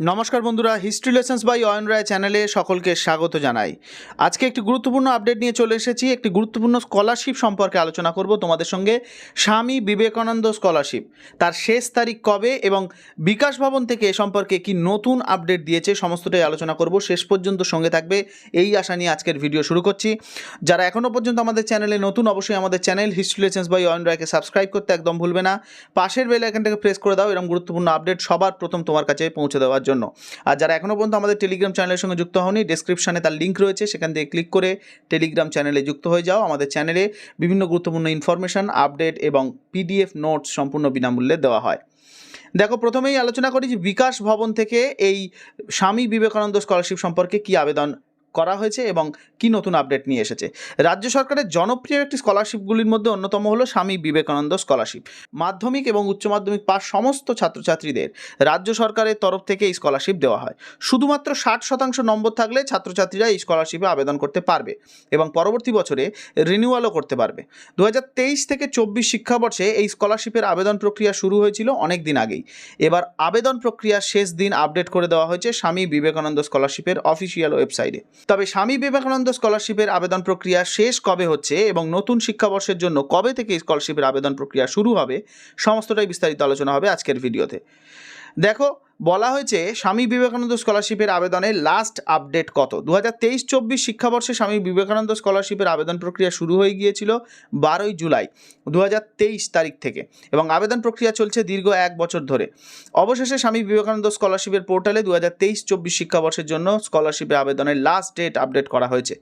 নমস্কার বন্ধুরা history lessons by Ayan Roy চ্যানেলে সকলকে স্বাগত জানাই। আজকে একটি গুরুত্বপূর্ণ আপডেট নিয়ে চলে এসেছি। একটি গুরুত্বপূর্ণ স্কলারশিপ সম্পর্কে আলোচনা করব তোমাদের সঙ্গে। স্বামী বিবেকানন্দ স্কলারশিপ তার শেষ তারিখ কবে এবং বিকাশ ভবন থেকে এ সম্পর্কে কি নতুন আপডেট দিয়েছে, সমস্তটাই আলোচনা করব। শেষ পর্যন্ত সঙ্গে থাকবে। এই আশা নিয়ে আজকের ভিডিও শুরু করছি। যারা এখনও পর্যন্ত আমাদের চ্যানেলে নতুন, অবশ্যই আমাদের channel history lessons by Ayan রায়কে সাবস্ক্রাইব করতে একদম ভুলবে না। পাশের বেল আইকনটাকে প্রেস করে দাও, এরকম গুরুত্বপূর্ণ আপডেট সবার প্রথম তোমার কাছে পৌঁছে দেওয়ার জন্য। আর যারা এখনও পর্যন্ত আমাদের টেলিগ্রাম চ্যানেলের সঙ্গে যুক্ত হওনি ডিসক্রিপশানে তার লিঙ্ক রয়েছে, সেখান থেকে ক্লিক করে টেলিগ্রাম চ্যানেলে যুক্ত হয়ে যাও। আমাদের চ্যানেলে বিভিন্ন গুরুত্বপূর্ণ ইনফরমেশান আপডেট এবং পিডিএফ নোটস সম্পূর্ণ বিনামূল্যে দেওয়া হয়। দেখো, প্রথমেই আলোচনা করি যে বিকাশ ভবন থেকে এই স্বামী বিবেকানন্দ স্কলারশিপ সম্পর্কে কি আবেদন করা হয়েছে এবং কি নতুন আপডেট নিয়ে এসেছে? রাজ্য সরকারের জনপ্রিয় একটি স্কলারশিপগুলির মধ্যে অন্যতম হলো স্বামী বিবেকানন্দ স্কলারশিপ মাধ্যমিক এবং উচ্চ মাধ্যমিক পাস সমস্ত ছাত্রছাত্রীদের রাজ্য সরকারের তরফ থেকে এই স্কলারশিপ দেওয়া হয়। শুধুমাত্র ষাট শতাংশ নম্বর থাকলে ছাত্রছাত্রীরা এই স্কলারশিপে আবেদন করতে পারবে এবং পরবর্তী বছরে রিনিউয়ালও করতে পারবে। দু হাজার তেইশ থেকে চব্বিশ শিক্ষাবর্ষে এই স্কলারশিপের আবেদন প্রক্রিয়া শুরু হয়েছিল অনেক দিন আগেই। এবার আবেদন প্রক্রিয়ার শেষ দিন আপডেট করে দেওয়া হয়েছে স্বামী বিবেকানন্দ স্কলারশিপের অফিসিয়াল ওয়েবসাইটে তবে স্বামী বিবেকানন্দ স্কলারশিপের আবেদন প্রক্রিয়া শেষ কবে হচ্ছে এবং নতুন শিক্ষাবর্ষের জন্য কবে থেকে স্কলারশিপের আবেদন প্রক্রিয়া শুরু হবে, সমস্তটাই বিস্তারিত আলোচনা হবে আজকের ভিডিওতে। দেখো বলা হয়েছে, স্বামী বিবেকানন্দ স্কলারশিপের আবেদনের লাস্ট আপডেট কত? দু হাজার তেইশ, চব্বিশ শিক্ষাবর্ষে স্বামী বিবেকানন্দ স্কলারশিপের আবেদন প্রক্রিয়া শুরু হয়ে গিয়েছিল বারোই জুলাই দু হাজার তেইশ তারিখ থেকে এবং আবেদন প্রক্রিয়া চলছে দীর্ঘ এক বছর ধরে। অবশেষে স্বামী বিবেকানন্দ স্কলারশিপের পোর্টালে দু হাজার তেইশ, চব্বিশ শিক্ষাবর্ষের জন্য স্কলারশিপের আবেদনের লাস্ট ডেট আপডেট করা হয়েছে।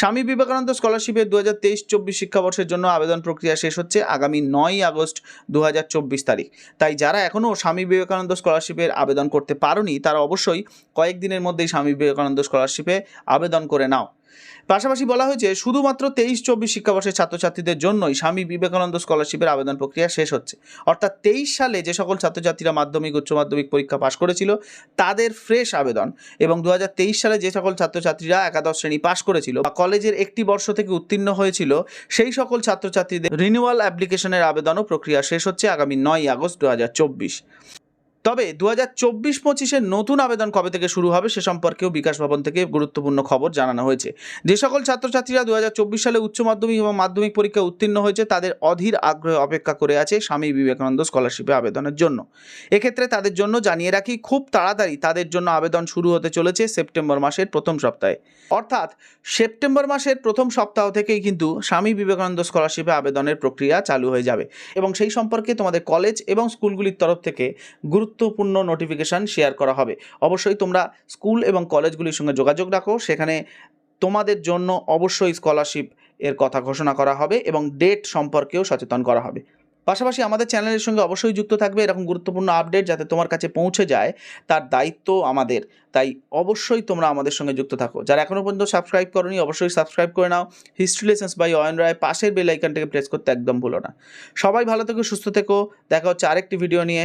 স্বামী বিবেকানন্দ স্কলারশিপের দু হাজার তেইশ, চব্বিশ শিক্ষাবর্ষের জন্য আবেদন প্রক্রিয়া শেষ হচ্ছে আগামী নয়ই আগস্ট দু হাজার চব্বিশ তারিখ। তাই যারা এখনও স্বামী বিবেকানন্দ স্কলারশিপের আবেদন করতে পারোনি, তারা অবশ্যই কয়েকদিনের মধ্যেই স্বামী বিবেকানন্দ স্কলারশিপে আবেদন করে নাও। পাশাপাশি বলা হয়েছে, শুধুমাত্র তেইশ চব্বিশ শিক্ষাবর্ষের ছাত্রছাত্রীদের জন্যই স্বামী বিবেকানন্দ স্কলারশিপের আবেদন প্রক্রিয়া শেষ হচ্ছে। অর্থাৎ তেইশ সালে যে সকল ছাত্রছাত্রীরা মাধ্যমিক, উচ্চ মাধ্যমিক পরীক্ষা পাশ করেছিল, তাদের ফ্রেশ আবেদন এবং দু হাজার তেইশ সালে যে সকল ছাত্রছাত্রীরা একাদশ শ্রেণি পাশ করেছিল বা কলেজের একটি বর্ষ থেকে উত্তীর্ণ হয়েছিল, সেই সকল ছাত্রছাত্রীদের রিনিউয়াল অ্যাপ্লিকেশনের আবেদনও প্রক্রিয়া শেষ হচ্ছে আগামী নয় আগস্ট দু হাজার চব্বিশ। তবে দু হাজার চব্বিশ পঁচিশের নতুন আবেদন কবে থেকে শুরু হবে সে সম্পর্কেও বিকাশ ভবন থেকে গুরুত্বপূর্ণ খবর জানানো হয়েছে। যে সকল ছাত্রছাত্রীরা দু হাজার চব্বিশ সালে উচ্চ মাধ্যমিক এবং মাধ্যমিক পরীক্ষায় উত্তীর্ণ হয়েছে, তাদের অধীর আগ্রহে অপেক্ষা করে আছে স্বামী বিবেকানন্দ স্কলারশিপে আবেদনের জন্য। এক্ষেত্রে তাদের জন্য জানিয়ে রাখি, খুব তাড়াতাড়ি তাদের জন্য আবেদন শুরু হতে চলেছে সেপ্টেম্বর মাসের প্রথম সপ্তাহে। অর্থাৎ সেপ্টেম্বর মাসের প্রথম সপ্তাহ থেকেই কিন্তু স্বামী বিবেকানন্দ স্কলারশিপে আবেদনের প্রক্রিয়া চালু হয়ে যাবে। এবং সেই সম্পর্কে তোমাদের কলেজ এবং স্কুলগুলির তরফ থেকে গুরুত্বপূর্ণ নোটিফিকেশান শেয়ার করা হবে। অবশ্যই তোমরা স্কুল এবং কলেজগুলির সঙ্গে যোগাযোগ রাখো। সেখানে তোমাদের জন্য অবশ্যই স্কলারশিপ এর কথা ঘোষণা করা হবে এবং ডেট সম্পর্কেও সচেতন করা হবে। পাশাপাশি আমাদের চ্যানেলের সঙ্গে অবশ্যই যুক্ত থাকবে এরকম গুরুত্বপূর্ণ আপডেট যাতে তোমার কাছে পৌঁছে যায়, তার দায়িত্ব আমাদের। তাই অবশ্যই তোমরা আমাদের সঙ্গে যুক্ত থাকো। যারা এখনও পর্যন্ত সাবস্ক্রাইব করনি, অবশ্যই সাবস্ক্রাইব করে নাও। History lessons by Ayan Roy পাশের বেল আইকনটাকে প্রেস করতে একদম ভুলো না। সবাই ভালো থেকো, সুস্থ থেকো। দেখা হচ্ছে আরেকটি ভিডিও নিয়ে।